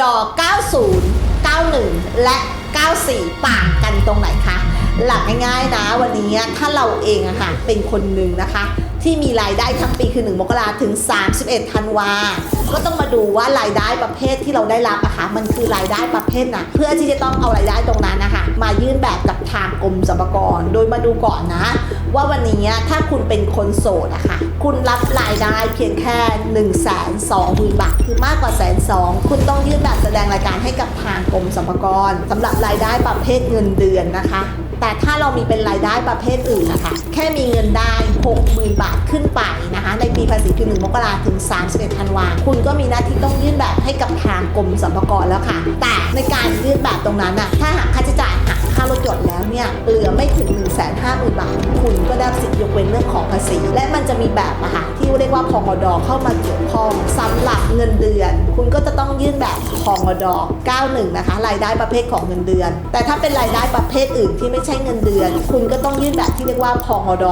ด 90 91 และ 94 ต่างกันตรงไหนคะ หลักง่ายๆนะวันนี้ถ้าเราเองอะค่ะเป็นคนหนึ่งนะคะ ที่มีรายได้ทั้งปีคือ 1 มกราถึง 31 ธันวา ก็ต้องมาดูว่ารายได้ประเภทที่เราได้รับอะคะมันคือรายได้ประเภทไหนเพื่อที่จะต้องเอารายได้ตรงนั้นนะคะมายื่นแบบกับทางกรมสรรพากรโดยมาดูก่อนนะ ว่าวันนี้ถ้าคุณเป็นคนโสดอะค่ะ คุณรับรายได้เพียงแค่1นึ่งแสนสองหมื่นบาท คือมากกว่าแสนสองคุณต้องยื่นแบบแสดงรายการให้กับทางกรมสรรพากรสำหรับรายได้ประเภทเงินเดือนนะคะ แต่ถ้าเรามีเป็นรายได้ประเภทอื่นนะคะแค่มีเงินได้ 60,000 บาทขึ้นไปนะคะในปีภาษีคือ 1 มกราถึง 31 ธันวาคุณก็มีหน้าที่ต้องยื่นแบบให้กับทางกรมสรรพากรแล้วค่ะ แต่ในการยื่นแบบตรงนั้นน่ะถ้าหากค่าใช้จ่ายหักค่ารถยนต์แล้วเนี่ยเหลือไม่ถึง 1 5 0 0 0 0 บาท คุณก็ได้สิทธิยกเว้นเรื่องของภาษี และมันจะมีแบบอะค่ะที่เรียกว่าพงดอเข้ามาเกี่ยวข้องสำหรับเงินเดือน คุณก็จะต้องยื่นแบบพงดอ91 นะคะ รายได้ประเภทของเงินเดือน แต่ถ้าเป็นรายได้ประเภทอื่นที่ไม่ใช่เงินเดือน คุณก็ต้องยื่นแบบที่เรียกว่าพงด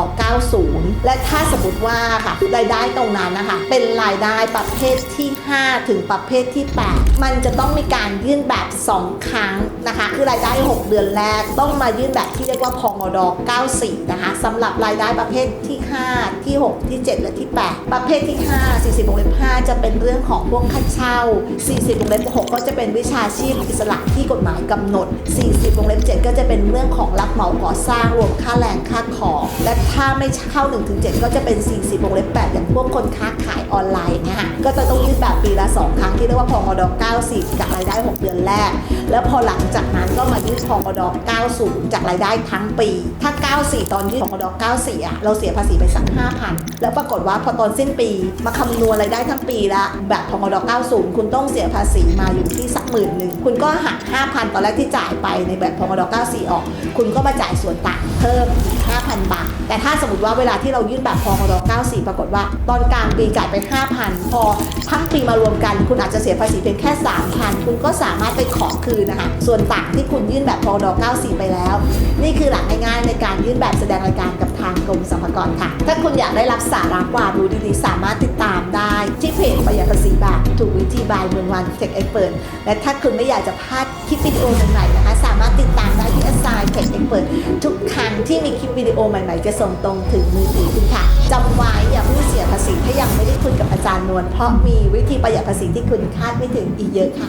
90 และถ้าสมมติว่าค่ะรายได้ตรงนั้นนะคะ เป็นรายได้ประเภทที่ 5 ถึงประเภทที่ 8 มันจะต้องมีการยื่นแบบ 2 ครั้งนะคะ คือรายได้ 6 เดือนแรก ต้องมายื่นแบบที่เรียกว่าพงด94 นะคะสำหรับรายได้ประเภทที่ 5 ที่ 6 ที่ 7 และที่ 8 ประเภทที่ 5 40วงเล็บ5จะเป็นเรื่องของพวกค่าเช่า 40วงเล็บ6ก็จะเป็นวิชาชีพอิสระที่กฎหมายกำหนด 40วงเล็บ7ก็จะเป็นเรื่องของรับเหมาก่อสร้างรวมค่าแรงค่าของ และถ้าไม่เข้า1-7 ก็จะเป็น 40วงเล็บ8อย่างพวกคนค้าขายออนไลน์เนี่ยค่ะก็จะต้องยื่นแบบปีละ 2 ครั้งที่เรียกว่าพงด90 จากรายได้ 6 เดือนแรก แล้วพอหลังจากนั้นก็มายื่นพงด90 จากรายได้ทั้งปี ถ้า 94 ตอนยื่นพงด94อะเราเสียภาษีไปสัก5,000 แล้วปรากฏว่าพอตอนสิ้นปี มาคำนวณรายได้ทั้งปีละแบบพงด90 คุณต้องเสียภาษีมาอยู่ที่สักหมื่นหนึ่งคุณก็หัก5,000 ตอนแรกที่จ่ายไปในแบบพงด94 ออก คุณก็มาจ่ายส่วนต่างเพิ่ม 5,000 บาท แต่ถ้าสมมติว่าเวลาที่เรายื่นแบบพงด94 ปรากฏว่า ตอนกลางปีจ่ายไป 5,000 พอทั้งปีมารวมกัน คุณอาจจะเสียภาษีเพียงแค่ 3,000 คุณก็สามารถไปขอคืนนะคะ ส่วนต่างที่คุณยื่นแบบพงด94 ไปแล้ว นี่คือหลักง่ายๆในการยื่นแบบแสดงรายการกับทางกรมสรรพากรค่ะ ถ้าคุณอยากได้รับสาระความรู้ดีๆ สามารถติดตามได้ ที่เพจประหยัดภาษีแบบถูกวิธีบายเมืองวันเทคเอ็กเปิดและถ้าคุณไม่อยากจะพลาดคลิปวิดีโอใหม่ๆนะคะ สามารถติดตามได้ที่ Assign Tech Expert ทุกครั้งที่มีคลิปวิดีโอใหม่ๆ จะส่งตรงถึงมือถือคุณค่ะจำไว้อย่าเพิ่งเสียภาษีถ้ายังไม่ได้คุยกับอาจารย์นวลเพราะมีวิธีประหยัดภาษีที่คุณคาดไม่ถึงอีกเยอะค่ะ